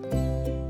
Música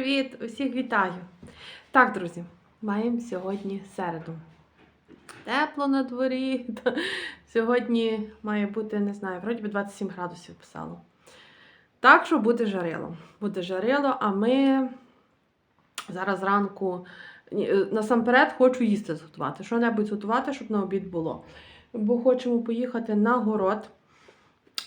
Привіт! Усіх вітаю! Так, друзі, маємо сьогодні середу. Тепло на дворі. Сьогодні має бути, не знаю, вроді би 27 градусів писало. Так що буде жарило. Буде жарило, а ми зараз зранку ні, е, насамперед хочу їсти зготувати. Що-небудь зготувати, щоб на обід було. Бо хочемо поїхати на город.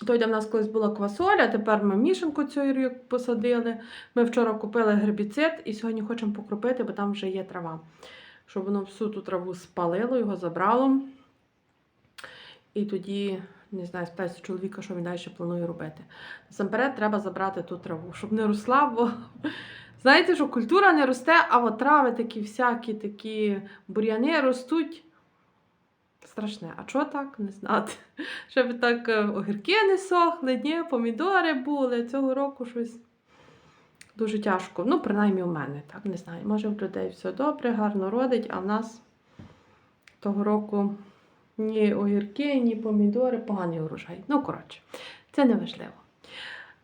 Той, де в нас колись була квасоля, тепер ми мішанку цю рік посадили. Ми вчора купили гербіцид і сьогодні хочемо покропити, бо там вже є трава. Щоб воно всю ту траву спалило, його забрало. І тоді, не знаю, спитаюся чоловіка, що він далі планує робити. Насамперед треба забрати ту траву, щоб не росла, бо знаєте, що культура не росте, а от трави такі всякі, такі бур'яни ростуть. Страшне. А чого так? Не знати. Щоб так е, огірки не сохли, ні, помідори були. Цього року щось дуже тяжко. Ну, принаймні у мене, так, не знаю. Може, в людей все добре, гарно родить, а в нас того року ні огірки, ні помідори, поганий урожай. Ну, коротше, це не важливо.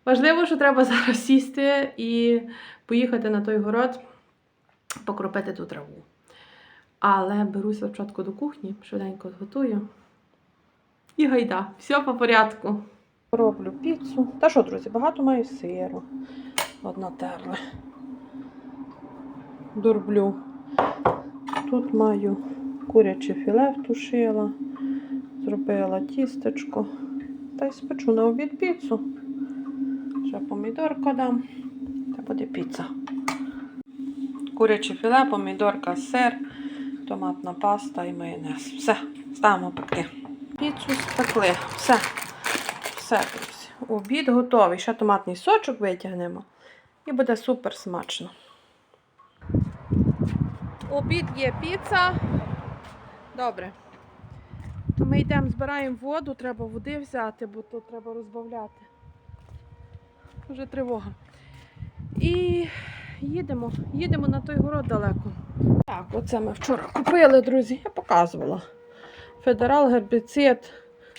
Важливо, що треба зараз сісти і поїхати на той город, покропити ту траву. Але беруся спочатку до кухні, швиденько зготую. І гайда, все по порядку. Роблю піцу. Та що, друзі, багато маю сиру. Одна терли. Дурблю. Тут маю куряче філе втушила, зробила тістечко. Та й спечу на обід піцу. Ще помідорка дам. Це буде піца. Куряче філе, помідорка, сир томатна паста і майонез. Все, ставимо пекти. Піцу спекли. Все. Все. Обід готовий. Ще томатний сочок витягнемо. І буде супер смачно. Обід є піца. Добре. То ми йдемо, збираємо воду, треба води взяти, бо то треба розбавляти. Вже тривога. І їдемо, їдемо на той город далеко. Так, оце ми вчора купили, друзі. Я показувала. Федерал гербіцид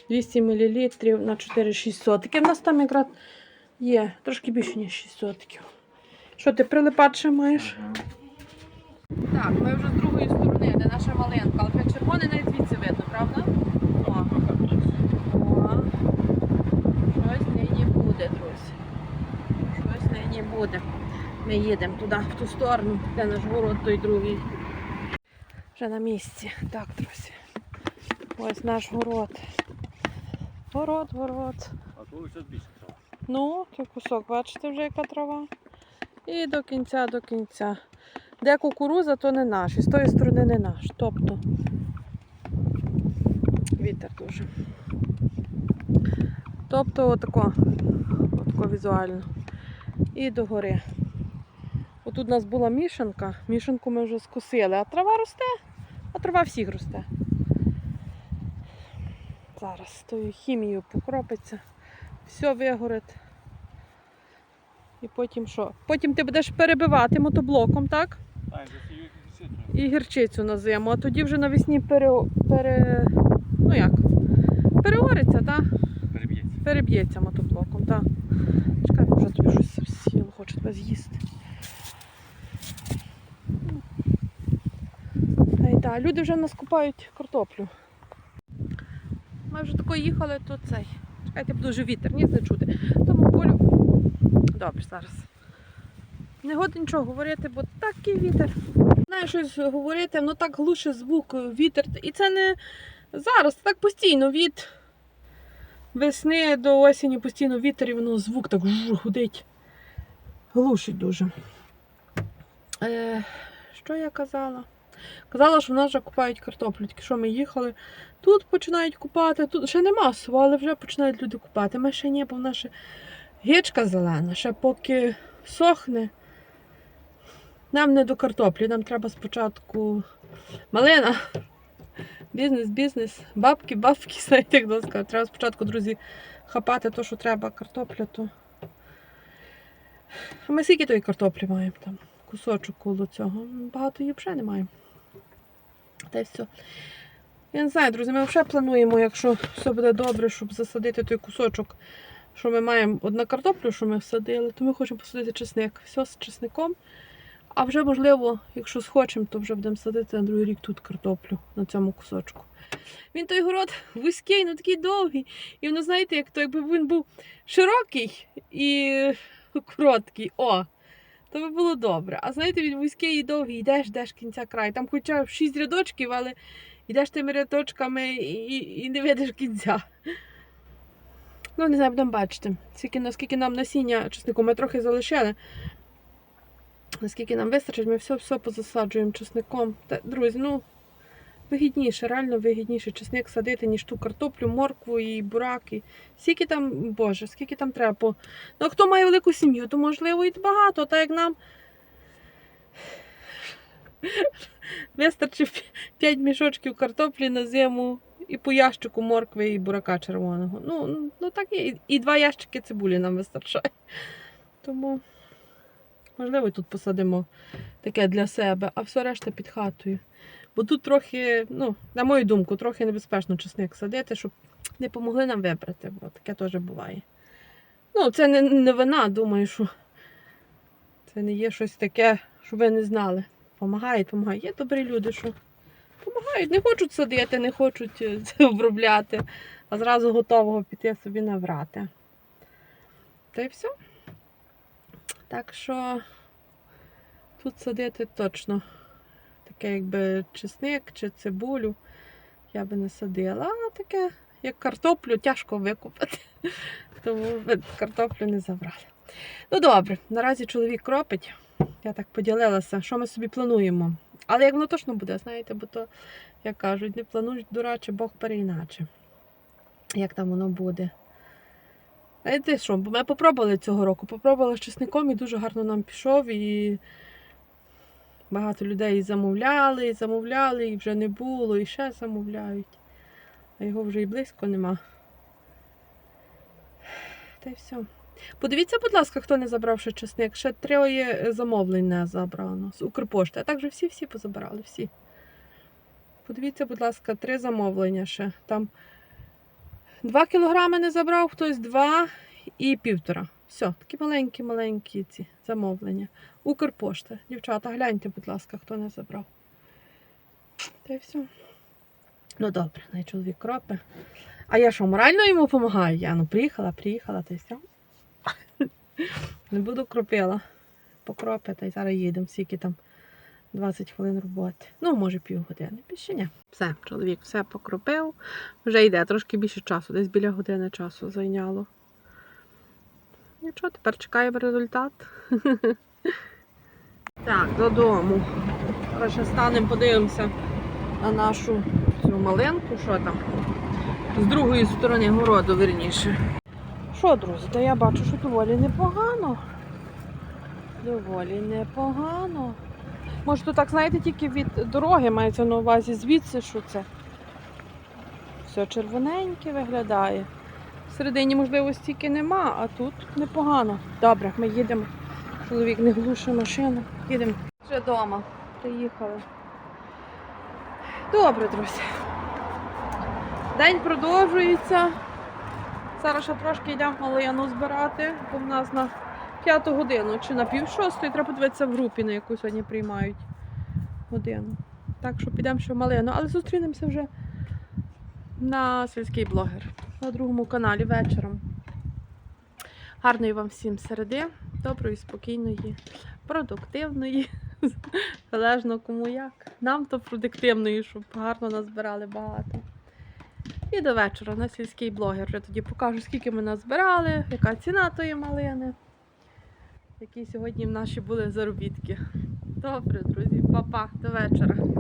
200 мл на 4-6 сотиків. У нас там якраз є трошки більше, ніж 6 сотиків. Що ти прилипати маєш? Так, ми вже з другої сторони, де наша малинка, але вже червоне навіть звідси видно, правда? Щось нині буде, друзі. Щось нині буде. Ми їдемо туди, в ту сторону, де наш город той другий. Вже на місці. Так, друзі. Ось наш город. Город, город. А то ще більше трава. Ну, той кусок, бачите вже яка трава. І до кінця, до кінця. Де кукуруза, то не наш. І з тої сторони не наш. Тобто вітер дуже. Тобто отако, отако візуально. І до гори. Отут у нас була мішанка. Мішанку ми вже скосили, а трава росте, а трава всіх росте. Зараз тою хімією покропиться, все вигорить. І потім що? Потім ти будеш перебивати мотоблоком, так? І гірчицю на зиму, а тоді вже навесні пере... пере... ну як? Переориться, так? Переб'ється. переб'ється мотоблоком, так. Чекай, вже тобі щось сіло, хоче тебе з'їсти. Так, люди вже в нас купають картоплю. Ми вже тако їхали, то цей. Чекайте, бо дуже вітер, ні, не чути. Тому полю. Добре, зараз. Не годі нічого говорити, бо такий вітер. Знаю щось говорити, воно так глуше звук, вітер. І це не зараз, це так постійно від весни до осені постійно вітер і воно звук так гудить. Глушить дуже. Е, що я казала? Казала, що в нас вже купають картоплю, тільки що ми їхали. Тут починають купати, тут ще не масово, але вже починають люди купати. Ми ще ні, бо в нас ще гічка зелена, ще поки сохне. Нам не до картоплі, нам треба спочатку малина. Бізнес, бізнес, бабки, бабки, знаєте, як то. Треба спочатку, друзі, хапати те, що треба, картопля, то. А ми скільки тої картоплі маємо там? Кусочок коло цього. Багато її вже не маємо. Та й все. Я не знаю, друзі, ми вже плануємо, якщо все буде добре, щоб засадити той кусочок, що ми маємо одна картоплю, що ми всадили, то ми хочемо посадити чесник. Все з чесником. А вже, можливо, якщо схочемо, то вже будемо садити на другий рік тут картоплю на цьому кусочку. Він той город вузький, ну такий довгий. І воно, знаєте, як то, якби він був широкий і короткий. О! То би було добре. А знаєте, він вузький і довгий, йдеш, йдеш кінця край. Там хоча б шість рядочків, але йдеш тими рядочками і, і, не видиш кінця. Ну, не знаю, будемо бачити. Скільки, наскільки нам насіння чеснику ми трохи залишили. Наскільки нам вистачить, ми все-все позасаджуємо чесником. Та, друзі, ну вигідніше, реально вигідніше чесник садити, ніж ту картоплю, моркву і бураки. Скільки там, Боже, скільки там треба. Ну, хто має велику сім'ю, то можливо і багато, так як нам. Вистачить 5 мішочків картоплі на зиму і по ящику моркви і бурака червоного. Ну, ну так є. І два ящики цибулі нам вистачає. Тому, можливо, тут посадимо таке для себе, а все решта під хатою. Бо тут трохи, ну, на мою думку, трохи небезпечно чесник садити, щоб не помогли нам вибрати, бо таке теж буває. Ну, це не, не вина, думаю, що це не є щось таке, що ви не знали. Помагають, помагають. Є добрі люди, що допомагають, не хочуть садити, не хочуть е, це обробляти, а зразу готового піти собі набрати. Та й все. Так що тут садити точно таке, якби чесник чи цибулю я би не садила, а таке, як картоплю, тяжко викупити. Тому картоплю не забрали. Ну добре, наразі чоловік кропить. Я так поділилася, що ми собі плануємо. Але як воно точно буде, знаєте, бо то, як кажуть, не плануєш дураче, Бог переіначе. Як там воно буде. Знаєте що, ми попробували цього року, попробували з чесником і дуже гарно нам пішов. І багато людей замовляли, і замовляли, і вже не було, і ще замовляють. А його вже і близько нема. Та й все. Подивіться, будь ласка, хто не забрав ще чесник. Ще троє замовлень не забрано з Укрпошти. А так же всі-всі позабирали, всі. Подивіться, будь ласка, три замовлення ще. Там 2 кілограми не забрав, хтось 2 і півтора. Все, такі маленькі-маленькі ці замовлення. Укрпошта. Дівчата, гляньте, будь ласка, хто не забрав. Та й все. Ну добре, най чоловік кропе. А я що, морально йому допомагаю? Я ну приїхала, приїхала, та й все. Не буду кропила. Покропи, та й зараз їдемо, скільки там 20 хвилин роботи. Ну, може півгодини. Більше ні. Все, чоловік все покропив. Вже йде трошки більше часу, десь біля години часу зайняло. Нічого, тепер чекаємо результат. Так, додому. Коротше, станемо, подивимося на нашу цю малинку, що там. З другої сторони городу, верніше. Що, друзі, та я бачу, що доволі непогано. Доволі непогано. Може, то так, знаєте, тільки від дороги мається на увазі звідси, що це. Все червоненьке виглядає. Всередині, можливо, стільки нема, а тут непогано. Добре, ми їдемо. Чоловік не глушить машину. Їдемо. Вже вдома. Приїхали. Добре, друзі. День продовжується. Зараз ще трошки йдемо малину збирати, бо в нас на п'яту годину чи на пів шостої треба подивитися в групі, на яку сьогодні приймають годину. Так що підемо ще в малину, але зустрінемося вже на сільський блогер на другому каналі вечором. Гарної вам всім середи, доброї, спокійної, продуктивної. Залежно кому як. Нам то продуктивної, щоб гарно назбирали багато. І до вечора на сільський блогер. Вже тоді покажу, скільки ми назбирали, яка ціна тої малини, які сьогодні в наші були заробітки. Добре, друзі, па-па, до вечора.